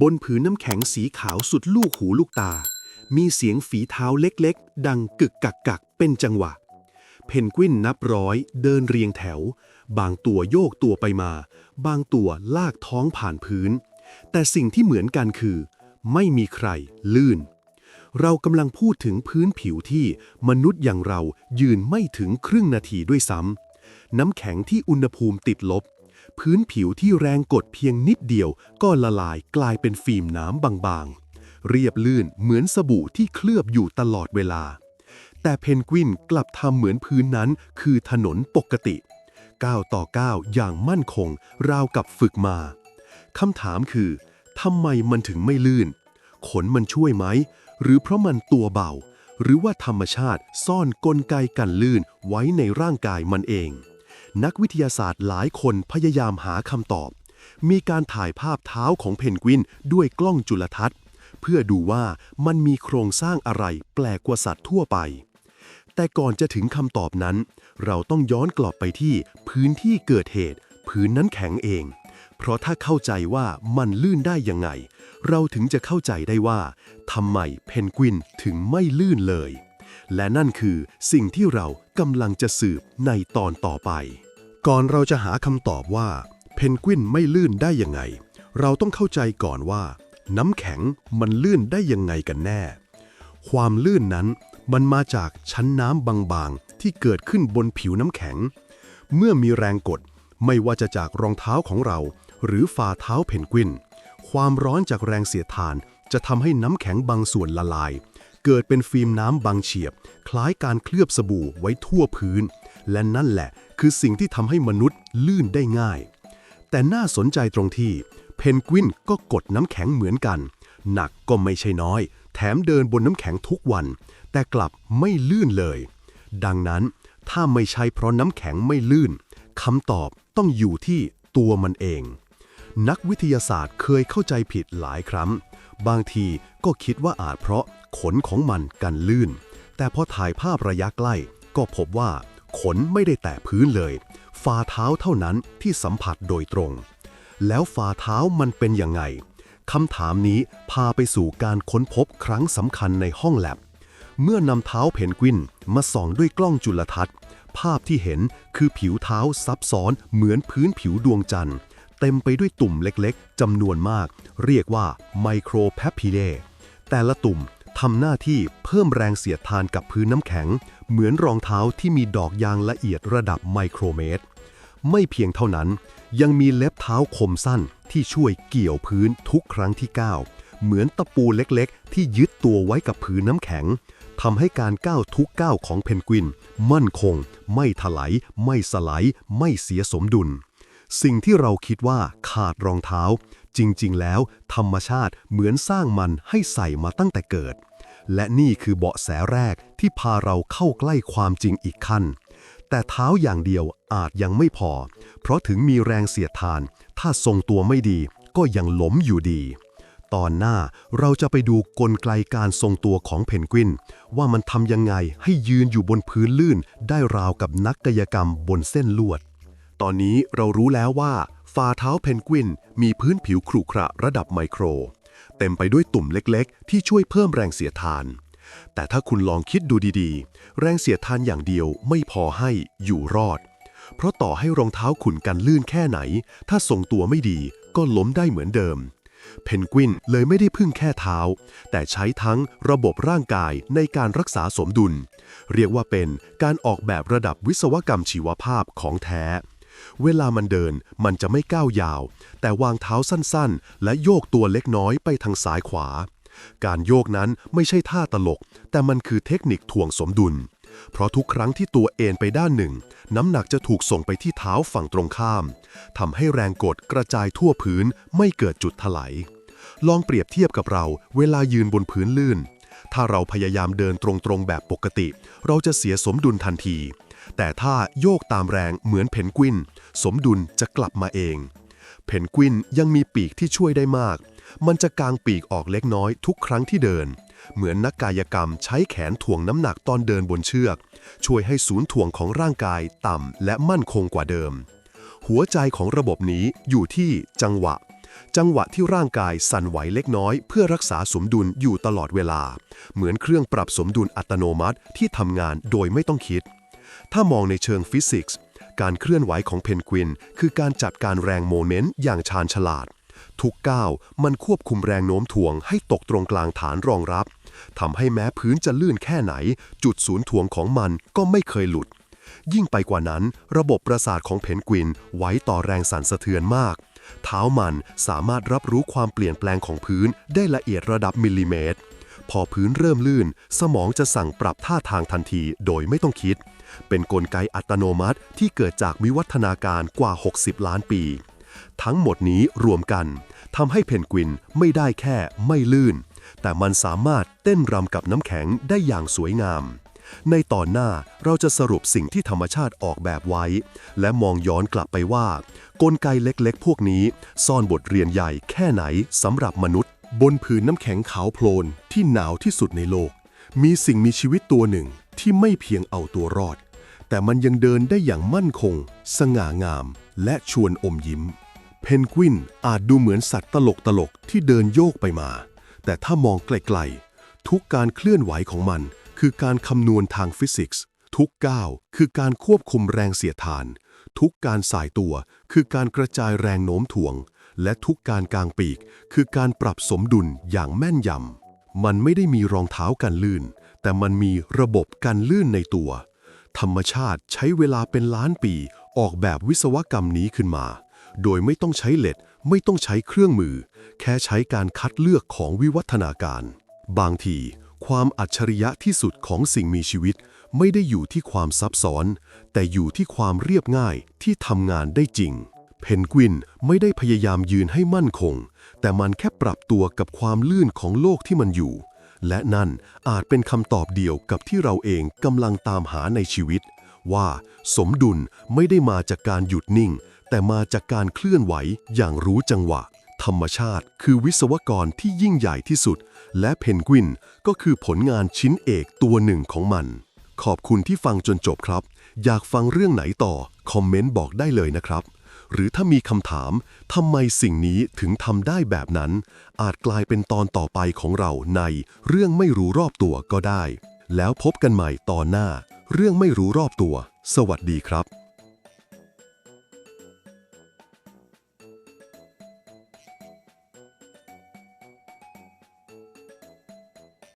บนผืนน้ำแข็งสีขาวสุดลูกหูลูกตา มีเสียงฝีเท้าเล็กๆ ดังกึกกักกักเป็นจังหวะ เพนกวินนับร้อยเดินเรียงแถว บางตัวโยกตัวไปมา บางตัวลากท้องผ่านพื้น แต่สิ่งที่เหมือนกันคือ ไม่มีใครลื่น เรากำลังพูดถึงพื้นผิวที่มนุษย์อย่างเรายืนไม่ถึงครึ่งนาทีด้วยซ้ำน้ำแข็งที่อุณหภูมิติดลบ พื้นผิวที่แรงกดเพียงนิดเดียวก็ละลายกลายเป็นฟิล์มน้ำบางๆ เรียบลื่นเหมือนสบู่ที่เคลือบอยู่ตลอดเวลา แต่เพนกวินกลับทำเหมือนพื้นนั้นคือถนนปกติก้าวต่อก้าวอย่างมั่นคง ราวกับฝึกมาคำถามคือทำไมมันถึงไม่ลื่น ขนมันช่วยไหม หรือเพราะมันตัวเบา หรือว่าธรรมชาติซ่อนกลไกกันลื่นไว้ในร่างกายมันเอง นักวิทยาศาสตร์หลายคนพยายามหาคำตอบ มีการถ่ายภาพเท้าของเพนกวินด้วยกล้องจุลทรรศน์ เพื่อดูว่ามันมีโครงสร้างอะไรแปลกกว่าสัตว์ทั่วไป แต่ก่อนจะถึงคำตอบนั้น เราต้องย้อนกลับไปที่พื้นที่เกิดเหตุ พื้นนั้นแข็งเอง เพราะถ้าเข้าใจว่ามันลื่นได้ยังไง เราถึงจะเข้าใจได้ว่าทำไมเพนกวินถึงไม่ลื่นเลยและนั่นคือสิ่งที่เรากำลังจะสืบในตอนต่อไป ก่อนเราจะหาคำตอบว่า เพนกวินไม่ลื่นได้ยังไง เราต้องเข้าใจก่อนว่า น้ำแข็งมันลื่นได้ยังไงกันแน่ ความลื่นนั้นมันมาจากชั้นน้ำบางๆ ที่เกิดขึ้นบนผิวน้ำแข็ง เมื่อมีแรงกด ไม่ว่าจะจากรองเท้าของเรา หรือฝ่าเท้าเพนกวิน ความร้อนจากแรงเสียดทานจะทำให้น้ำแข็งบางส่วนละลาย เกิดเป็นฟิล์มน้ำบางเฉียบ คล้ายการเคลือบสบู่ไว้ทั่วพื้น และนั่นแหละ คือสิ่งที่ทำให้มนุษย์ลื่นได้ง่าย แต่น่าสนใจตรงที่ เพนกวินก็กดน้ำแข็งเหมือนกัน หนักก็ไม่ใช่น้อย แถมเดินบนน้ำแข็งทุกวัน แต่กลับไม่ลื่นเลย ดังนั้นถ้าไม่ใช่เพราะน้ำแข็งไม่ลื่นคำตอบต้องอยู่ที่ตัวมันเอง นักวิทยาศาสตร์เคยเข้าใจผิดหลายครั้ง บางทีก็คิดว่าอาจเพราะขนของมันกันลื่น แต่พอถ่ายภาพระยะใกล้ ก็พบว่าขนไม่ได้แตะพื้นเลย ฝ่าเท้าเท่านั้นที่สัมผัสโดยตรง แล้วฝ่าเท้ามันเป็นยังไงคำถามนี้พาไปสู่การค้นพบครั้งสำคัญในห้องแลบ เมื่อนำเท้าเพนกวินมาส่องด้วยกล้องจุลทรรศน์ ภาพที่เห็นคือผิวเท้าซับซ้อนเหมือนพื้นผิวดวงจันทร์ เต็มไปด้วยตุ่มเล็กๆจำนวนมาก เรียกว่าไมโครแพปพิเลแต่ละตุ่มทำหน้าที่เพิ่มแรงเสียดทานกับพื้นน้ำแข็ง เหมือนรองเท้าที่มีดอกยางละเอียดระดับไมโครเมตร ไม่เพียงเท่านั้น ยังมีเล็บเท้าคมสั้นที่ช่วยเกี่ยวพื้นทุกครั้งที่ก้าวเหมือนตะปูเล็กๆ ที่ยึดตัวไว้กับพื้นน้ำแข็งทำให้การก้าวทุกก้าวของเพนกวิน มั่นคง ไม่ถลายไม่สไลด์ไม่เสียสมดุล สิ่งที่เราคิดว่าขาดรองเท้า จริง ๆ แล้ว ธรรมชาติเหมือนสร้างมันให้ใส่มาตั้งแต่เกิด และนี่คือเบาะแสแรกที่พาเราเข้าใกล้ความจริงอีกขั้น แต่เท้าอย่างเดียวอาจยังไม่พอ เพราะถึงมีแรงเสียดทาน ถ้าทรงตัวไม่ดีก็ยังล้มอยู่ดี ตอนหน้าเราจะไปดูกลไกการทรงตัวของเพนกวิน ว่ามันทำยังไงให้ยืนอยู่บนพื้นลื่นได้ราวกับนักกายกรรมบนเส้นลวด ตอนนี้เรารู้แล้วว่าฝ่าเท้าเพนกวินมีพื้นผิวขรุขระระดับไมโคร เต็มไปด้วยตุ่มเล็กๆ ที่ช่วยเพิ่มแรงเสียดทาน แต่ถ้าคุณลองคิดดูดีๆ แรงเสียดทานอย่างเดียวไม่พอให้อยู่รอด เพราะต่อให้รองเท้าขุนกันลื่นแค่ไหน ถ้าทรงตัวไม่ดีก็ล้มได้เหมือนเดิม เพนกวินเลยไม่ได้พึ่งแค่เท้า แต่ใช้ทั้งระบบร่างกายในการรักษาสมดุล เรียกว่าเป็นการออกแบบระดับวิศวกรรมชีวภาพของแท้ เวลามันเดินมันจะไม่ก้าวยาว แต่วางเท้าสั้นๆ และโยกตัวเล็กน้อยไปทางซ้ายขวา การโยกนั้นไม่ใช่ท่าตลก แต่มันคือเทคนิคถ่วงสมดุล เพราะทุกครั้งที่ตัวเอนไปด้านหนึ่ง น้ำหนักจะถูกส่งไปที่เท้าฝั่งตรงข้ามทำให้แรงกดกระจายทั่วพื้นไม่เกิดจุดถลายลองเปรียบเทียบกับเราเวลายืนบนพื้นลื่น ถ้าเราพยายามเดินตรงๆแบบปกติ เราจะเสียสมดุลทันที แต่ถ้าโยกตามแรงเหมือนเพนกวิน สมดุลจะกลับมาเอง เพนกวินยังมีปีกที่ช่วยได้มาก มันจะกางปีกออกเล็กน้อยทุกครั้งที่เดิน เหมือนนักกายกรรมใช้แขนถ่วงน้ำหนักตอนเดินบนเชือก ช่วยให้ศูนย์ถ่วงของร่างกายต่ำและมั่นคงกว่าเดิม หัวใจของระบบนี้อยู่ที่จังหวะจังหวะที่ร่างกายสั่นไหวเล็กน้อย เพื่อรักษาสมดุลอยู่ตลอดเวลา เหมือนเครื่องปรับสมดุลอัตโนมัติที่ทำงานโดยไม่ต้องคิด ถ้ามองในเชิงฟิสิกส์ การเคลื่อนไหวของเพนกวิน คือการจัดการแรงโมเมนต์อย่างชาญฉลาด ทุกก้าวมันควบคุมแรงโน้มถ่วงให้ตกตรงกลางฐานรองรับทำให้แม้พื้นจะลื่นแค่ไหน จุดศูนย์ถ่วงของมันก็ไม่เคยหลุด ยิ่งไปกว่านั้น ระบบประสาทของเพนกวินไว้ต่อแรงสั่นสะเทือนมาก เท้ามันสามารถรับรู้ความเปลี่ยนแปลงของพื้นได้ละเอียดระดับมิลลิเมตร พอพื้นเริ่มลื่น สมองจะสั่งปรับท่าทางทันทีโดยไม่ต้องคิด เป็นนกลไกอัตโนมัติที่เกิดจากวิวัฒนาการกว่า 60 ล้านปี ทั้งหมดนี้รวมกันทำให้เพนกวินไม่ได้แค่ไม่ลื่น แต่มันสามารถเต้นรำกับน้ำแข็งได้อย่างสวยงาม ในตอนหน้าเราจะสรุปสิ่งที่ธรรมชาติออกแบบไว้ และมองย้อนกลับไปว่า กลไกเล็กๆ พวกนี้ ซ่อนบทเรียนใหญ่แค่ไหนสำหรับมนุษย์ บนผืนน้ำแข็งขาวโพลนที่หนาวที่สุดในโลก มีสิ่งมีชีวิตตัวหนึ่งที่ไม่เพียงเอาตัวรอด แต่มันยังเดินได้อย่างมั่นคง สง่างาม และชวนอมยิ้ม เพนกวินอาจดูเหมือนสัตว์ตลกตลกๆที่เดินโยกไปมา แต่ถ้ามองไกลๆ ทุกการเคลื่อนไหวของมัน คือการคำนวณทางฟิสิกส์ ทุกก้าวคือการควบคุมแรงเสียดทาน ทุกการสายตัวคือการกระจายแรงโน้มถ่วง และทุกการกางปีก คือการปรับสมดุลอย่างแม่นยำ มันไม่ได้มีรองเท้ากันลื่น แต่มันมีระบบกันลื่นในตัว ธรรมชาติใช้เวลาเป็นล้านปีออกแบบวิศวกรรมนี้ขึ้นมา โดยไม่ต้องใช้เหล็ก ไม่ต้องใช้เครื่องมือ แค่ใช้การคัดเลือกของวิวัฒนาการ บางที ความอัจฉริยะที่สุดของสิ่งมีชีวิต ไม่ได้อยู่ที่ความซับซ้อน แต่อยู่ที่ความเรียบง่ายที่ทำงานได้จริง เพนกวินไม่ได้พยายามยืนให้มั่นคง แต่มันแค่ปรับตัวกับความลื่นของโลกที่มันอยู่ และนั่นอาจเป็นคำตอบเดียวกับที่เราเองกำลังตามหาในชีวิต ว่าสมดุลไม่ได้มาจากการหยุดนิ่ง แต่มาจากการเคลื่อนไหวอย่างรู้จังหวะ ธรรมชาติคือวิศวกรที่ยิ่งใหญ่ที่สุด และเพนกวินก็คือผลงานชิ้นเอกตัวหนึ่งของมัน ขอบคุณที่ฟังจนจบครับ อยากฟังเรื่องไหนต่อ คอมเมนต์บอกได้เลยนะครับ หรือถ้ามีคำถามทำไมสิ่งนี้ถึงทำได้แบบนั้น อาจกลายเป็นตอนต่อไปของเราในเรื่องไม่รู้รอบตัวก็ได้ แล้วพบกันใหม่ตอนหน้า เรื่องไม่รู้รอบตัว สวัสดีครับ